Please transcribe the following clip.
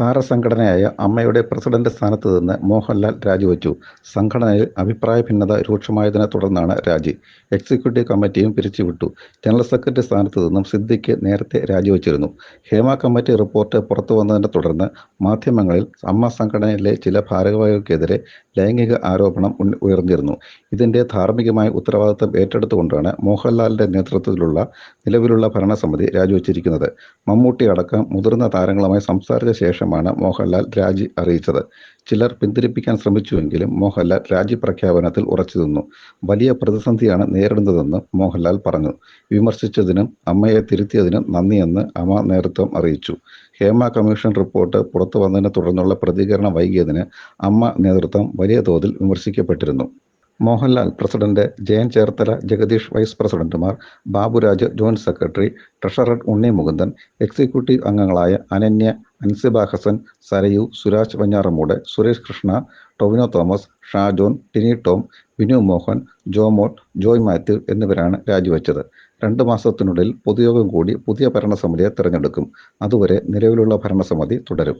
താരസംഘടനയായ അമ്മയുടെ പ്രസിഡന്റ് സ്ഥാനത്ത് നിന്ന് മോഹൻലാൽ രാജിവെച്ചു. സംഘടനയിൽ അഭിപ്രായ ഭിന്നത രൂക്ഷമായതിനെ തുടർന്നാണ് രാജി. എക്സിക്യൂട്ടീവ് കമ്മിറ്റിയും പിരിച്ചുവിട്ടു. ജനറൽ സെക്രട്ടറി സ്ഥാനത്ത് നിന്നും സിദ്ദിഖ് നേരത്തെ രാജിവെച്ചിരുന്നു. ഹേമ കമ്മിറ്റി റിപ്പോർട്ട് പുറത്തു വന്നതിനെ തുടർന്ന് മാധ്യമങ്ങളിൽ അമ്മ സംഘടനയിലെ ചില ഭാരവാഹികൾക്കെതിരെ ലൈംഗിക ആരോപണം ഉയർന്നിരുന്നു. ഇതിന്റെ ധാർമ്മികമായ ഉത്തരവാദിത്തം ഏറ്റെടുത്തുകൊണ്ടാണ് മോഹൻലാലിന്റെ നേതൃത്വത്തിലുള്ള നിലവിലുള്ള ഭരണസമിതി രാജിവെച്ചിരിക്കുന്നത്. മമ്മൂട്ടി അടക്കം മുതിർന്ന താരങ്ങളുമായി സംസാരിച്ച ശേഷമാണ് മോഹൻലാൽ രാജി അറിയിച്ചത്. ചിലർ പിന്തിരിപ്പിക്കാൻ ശ്രമിച്ചുവെങ്കിലും മോഹൻലാൽ രാജി പ്രഖ്യാപനത്തിൽ ഉറച്ചു നിന്നു. വലിയ പ്രതിസന്ധിയാണ് നേരിടുന്നതെന്ന് മോഹൻലാൽ പറഞ്ഞു. വിമർശിച്ചതിനും അമ്മയെ തിരുത്തിയതിനും നന്ദിയെന്ന് അമ്മ നേതൃത്വം അറിയിച്ചു. ഹേമ കമ്മീഷൻ റിപ്പോർട്ട് പുറത്തു വന്നതിനെ തുടർന്നുള്ള പ്രതികരണം വൈകിയതിന് അമ്മ നേതൃത്വം വലിയ തോതിൽ വിമർശിക്കപ്പെട്ടിരുന്നു. മോഹൻലാൽ പ്രസിഡന്റ് ജയൻ ചേർത്തല ജഗദീഷ് വൈസ് പ്രസിഡന്റുമാർ Baburaj joint secretary treasurer Unni Mukundan executive അംഗങ്ങളായ അനന്യ അൻസിബ ഹസൻ സരയു സുരാജ് വഞ്ഞാറമൂട് സുരേഷ് കൃഷ്ണ ടൊവിനോ തോമസ് ഷാജോൺ ടിനി ടോം വിനു മോഹൻ ജോമോൾ ജോയ് മാത്യു എന്നിവരാണ് രാജിവെച്ചത്. രണ്ട് മാസത്തിനുള്ളിൽ പൊതുയോഗം കൂടി പുതിയ ഭരണസമിതിയെ തിരഞ്ഞെടുക്കും. അതുവരെ നിലവിലുള്ള ഭരണസമിതി തുടരും.